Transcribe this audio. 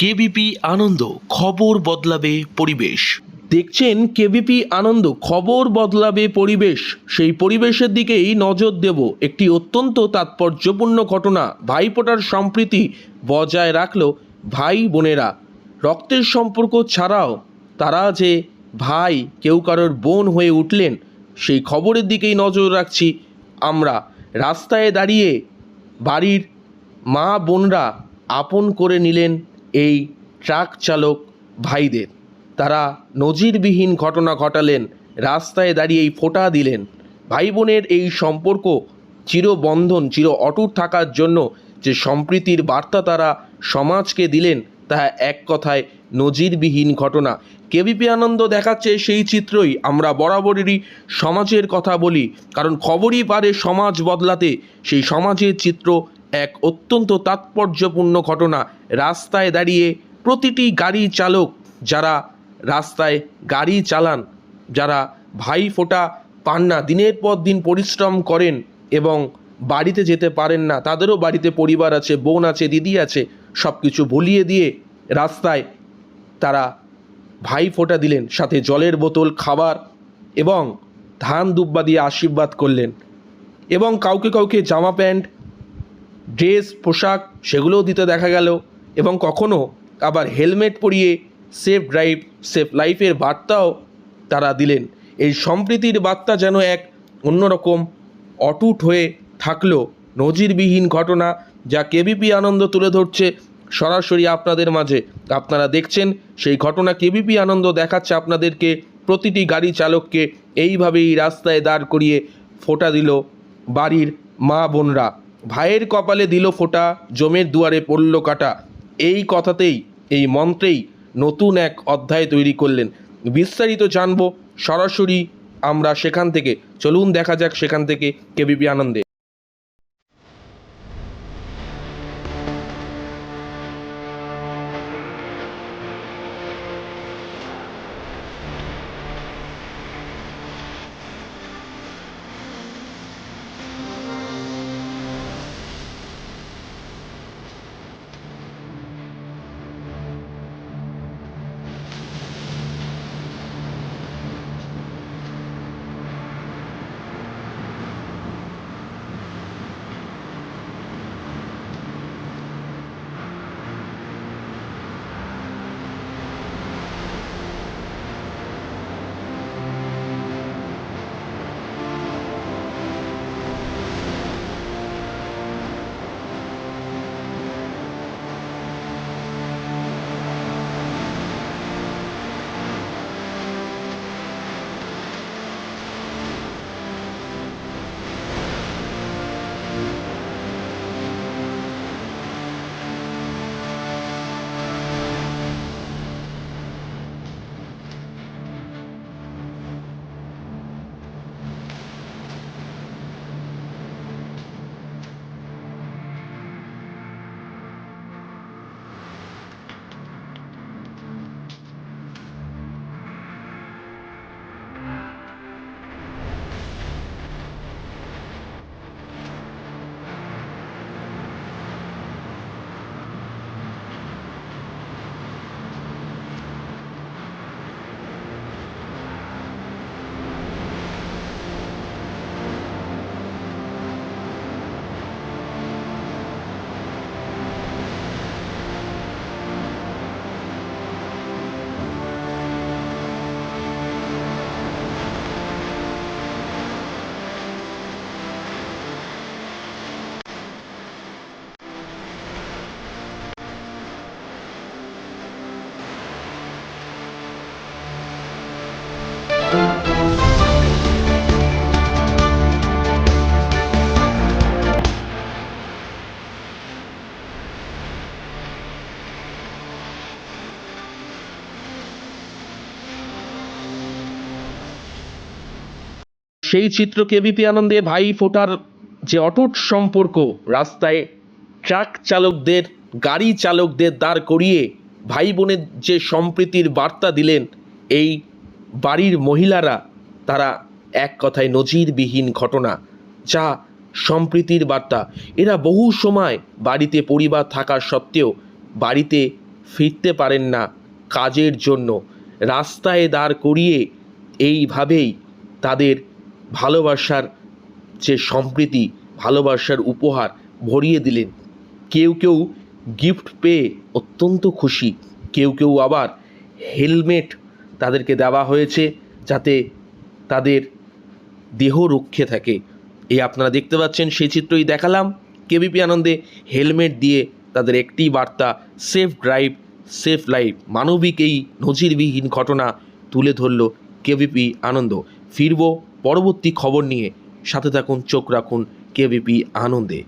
KBP আনন্দ খবর বদলাবে পরিবেশ। দেখছেন কেবিপি আনন্দ খবর বদলাবে পরিবেশ। সেই পরিবেশের দিকেই নজর দেব। একটি অত্যন্ত তাৎপর্যপূর্ণ ঘটনা ভাইফোঁটার সম্প্রীতি বজায় রাখল ভাই বোনেরা। রক্তের সম্পর্ক ছাড়াও তারা যে ভাই, কেউ কারোর বোন হয়ে উঠলেন, সেই খবরের দিকেই নজর রাখছি আমরা। রাস্তায় দাঁড়িয়ে বাড়ির মা বোনরা আপন করে নিলেন এই ট্রাক চালক ভাইদের। তারা নজিরবিহীন ঘটনা ঘটালেন, রাস্তায় দাঁড়িয়ে এই ফোঁটা দিলেন। ভাই বোনের এই সম্পর্ক চিরবন্ধন, চির অটুট থাকার জন্য যে সম্প্রীতির বার্তা তারা সমাজকে দিলেন, তা এক কথায় নজিরবিহীন ঘটনা। কেবিপি আনন্দ দেখাচ্ছে সেই চিত্রই। আমরা বরাবরেরই সমাজের কথা বলি, কারণ খবরই পারে সমাজ বদলাতে। সেই সমাজের চিত্র এক অত্যন্ত তাৎপর্যপূর্ণ ঘটনা। রাস্তায় দাঁড়িয়ে প্রতিটি গাড়ি চালক, যারা রাস্তায় গাড়ি চালান, যারা ভাই ফোঁটা পান না, দিনের পর দিন পরিশ্রম করেন এবং বাড়িতে যেতে পারেন না, তাদেরও বাড়িতে পরিবার আছে, বোন আছে, দিদি আছে সব কিছু ভুলিয়ে দিয়ে রাস্তায় তারা ভাই ফোঁটা দিলেন, সাথে জলের বোতল, খাবার এবং ধান দুব্বা দিয়ে আশীর্বাদ করলেন এবং কাউকে কাউকে জামা প্যান্ট ড্রেস, পোশাক সেগুলোও দিতে দেখা গেল এবং কখনো আবার হেলমেট পরিয়ে সেফ ড্রাইভ, সেফ লাইফের বার্তাও তারা দিলেন। এই সম্প্রীতির বার্তা যেন এক অন্যরকম অটুট হয়ে থাকল নজিরবিহীন ঘটনা যা কেবিপি আনন্দ তুলে ধরছে সরাসরি আপনাদের মাঝে। আপনারা দেখছেন সেই ঘটনা কেবিপি আনন্দ দেখাচ্ছে আপনাদেরকে। প্রতিটি গাড়ি চালককে এইভাবেই রাস্তায় দাঁড় করিয়ে ফোটা দিল বাড়ির মা বোনরা। ভাইয়ের কপালে দিল ফোটা, জমের দুয়ারে পড়ল কাটা। এই কথাতেই, এই মন্ত্রেই নতুন এক অধ্যায় তৈরি করলেন। বিস্তারিত জানব সরাসরি আমরা সেখান থেকে। চলুন দেখা যাক সেখান থেকে কেবিপি আনন্দে। সেই চিত্র কেবিপি আনন্দে ভাই ফোটার যে অটুট সম্পর্ক, রাস্তায় ট্রাক চালকদের, গাড়ি চালকদের দাঁড় করিয়ে ভাই বোনের যে সম্প্রীতির বার্তা দিলেন, এই বাড়ির মহিলারা, তারা এক কথায় নজিরবিহীন ঘটনা, যা সম্প্রীতির বার্তা। এরা বহু সময় বাড়িতে পরিবার থাকা সত্ত্বেও বাড়িতে ফিরতে পারেন না কাজের জন্য। রাস্তায় দাঁড় করিয়ে এইভাবেই তাদের ভালোবাসার যে সম্প্রীতি, ভালোবাসার উপহার ভরিয়ে দিলেন। কেউ কেউ গিফট পেয়ে অত্যন্ত খুশি। কেউ কেউ আবার হেলমেট তাদেরকে দেওয়া হয়েছে যাতে তাদের দেহ রক্ষে থাকে। এই আপনারা দেখতে পাচ্ছেন, সেই চিত্রই দেখালাম। কেবিপি আনন্দে হেলমেট দিয়ে তাদের একটি বার্তা সেফ ড্রাইভ সেফ লাইফ মানবিক এই নজিরবিহীন ঘটনা তুলে ধরল কেবিপি আনন্দ। ফিরব পরবর্তী খবর নিয়ে সাথে থাকুন চোখ রাখুন কেবিপি আনন্দে।